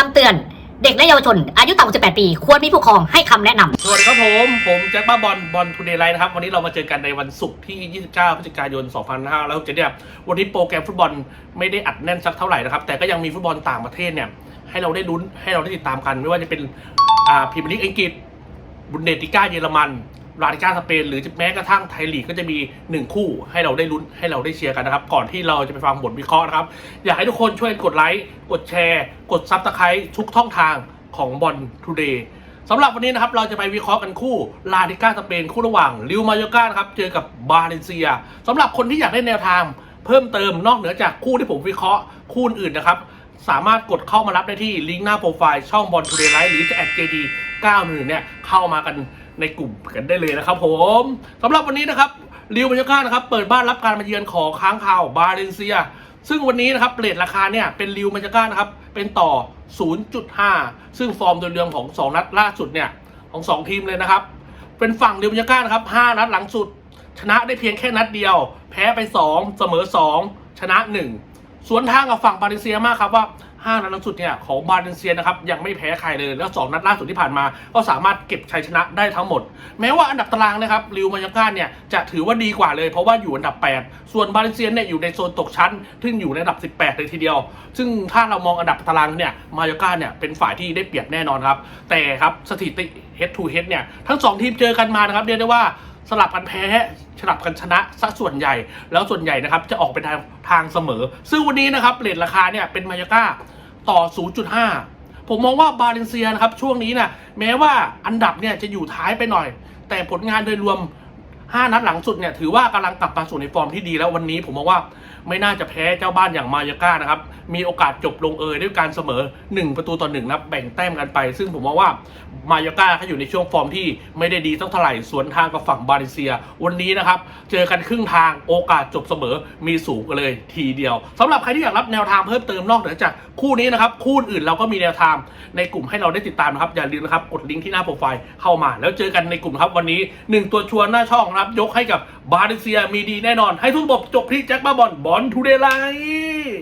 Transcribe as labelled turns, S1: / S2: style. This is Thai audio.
S1: คำเตือน เด็กและเยาวชน อายุต่ำกว่า18 ปี ควรมีผู้ปกครองให้คำแนะนำ
S2: สวัสดีครับผม ผมแจ็คบ้าบอลบอลทูเดย์ไลท์นะครับ วันนี้เรามาเจอกันในวันศุกร์ที่ 29 พฤศจิกายน 2500แล้วจะเนี่ยวันนี้โปรแกรมฟุตบอลไม่ได้อัดแน่นสักเท่าไหร่นะครับ แต่ก็ยังมีฟุตบอลต่างประเทศเนี่ย ให้เราได้ลุ้นให้เราได้ติดตามกัน ไม่ว่าจะเป็นอ่าพรีเมียร์ลีกอังกฤษบุนเดสติก้าเยอรมัน ลาลิก้าสเปนหรือแม้กระทั่งไทยลีกก็จะมีหนึ่งคู่ให้เราได้ลุ้นให้เราได้เชียร์กันนะครับ ก่อนที่เราจะไปฟังบทวิเคราะห์นะครับ อยากให้ทุกคนช่วยกดไลค์กดแชร์ กดซับสไครต์ทุกช่องทางของบอลทูเดย์สำหรับวันนี้นะครับเราจะไปวิเคราะห์กันคู่ลาลิก้าสเปนคู่ระหว่างลิวมาโยกาครับเจอกับบาเลนเซียสำหรับคนที่อยากได้แนวทางเพิ่มเติมนอกเหนือจากคู่ที่ผมวิเคราะห์คู่อื่นนะครับสามารถกดเข้ามารับได้ที่ลิงก์หน้าโปรไฟล์ช่องบอลทูเดย์ไลท์หรือจะแอด JD 91เนี่ยเข้ามากัน ในกลุ่มกันได้เลยนะครับ ผมสำหรับวันนี้นะครับริวบรรยากานะครับเปิดบ้านรับการมาเยือนของค้างคาวบาเลนเซีย ซึ่งวันนี้นะครับเรทราคาเนี่ยเป็นริวบรรยากานะครับเป็นต่อ 0.5 ซึ่งฟอร์มโดยรวมของ 2 นัดล่าสุดเนี่ยของ 2 ทีมเลยนะครับ เป็นฝั่งริวบรรยากานะครับ 5 นัดหลังสุด ชนะได้เพียงแค่นัดเดียว แพ้ไป 2 เสมอ 2 ชนะ 1 สวนทางกับฝั่งบาเลเซียมากครับว่า5นัดล่าสุดเนี่ยของบาเลเซียนะครับยังไม่แพ้ใครเลย แล้ว 2 นัดล่าสุดที่ผ่านมา ก็สามารถเก็บชัยชนะได้ทั้งหมด แม้ว่าอันดับตารางนะครับริวมายังก้าเนี่ยจะถือว่าดีกว่าเลย เพราะว่าอยู่อันดับ 8 ส่วนบาเลเซียเนี่ยอยู่ในโซนตกชั้นซึ่งอยู่ในอันดับ 18 เลยทีเดียว ซึ่งถ้าเรามองอันดับตารางเนี่ยมาโยก้าเนี่ยเป็นฝ่ายที่ได้เปรียบแน่นอนครับแต่ครับสถิติ head to head เนี่ยทั้งสองทีมเจอกันมานะครับเรียกได้ว่า สลับกันแพ้สลับกันชนะซะส่วนใหญ่ แล้วส่วนใหญ่นะครับจะออกเป็นทางทางเสมอ ซึ่งวันนี้นะครับเรทราคาเนี่ยเป็นมายาก้าต่อ 0.5 ผมมองว่าบาเลนเซียนะครับช่วงนี้นะแม้ว่าอันดับเนี่ยจะอยู่ท้ายไปหน่อย แต่ผลงานโดยรวม 5 นัดหลังสุดเนี่ยถือว่ากำลังกลับมาสู่ในฟอร์มที่ดีแล้ววันนี้ผมมองว่าไม่น่าจะแพ้เจ้าบ้านอย่างมายาก้านะครับ มีโอกาสจบลงเอยด้วยการเสมอ 1 ประตูต่อหนึ่งนะครับแบ่งแต้มกันไป ซึ่งผมมองว่ามายาก้าเขาอยู่ในช่วงฟอร์มที่ไม่ได้ดีสักเท่าไหร่สวนทางกับฝั่งบาเลเซีย วันนี้นะครับ เจอกันครึ่งทางโอกาสจบเสมอมีสูงกันเลยทีเดียวสำหรับใครที่อยากรับแนวทางเพิ่มเติมนอกเหนือจากคู่นี้นะครับคู่อื่นเราก็มีแนวทางในกลุ่มให้เราได้ติดตามนะครับอย่าลืมนะครับกดลิงก์ที่หน้าโปรไฟล์เข้ามา แล้วเจอกันในกลุ่มครับวันนี้หนึ่งตัวชวนหน้าช่องนะครับ ยกให้กับบาเลเซียมีดีแน่นอน ให้ทุกบบจบที่แจ็คบ้าบอลบอลทูเดย์ไล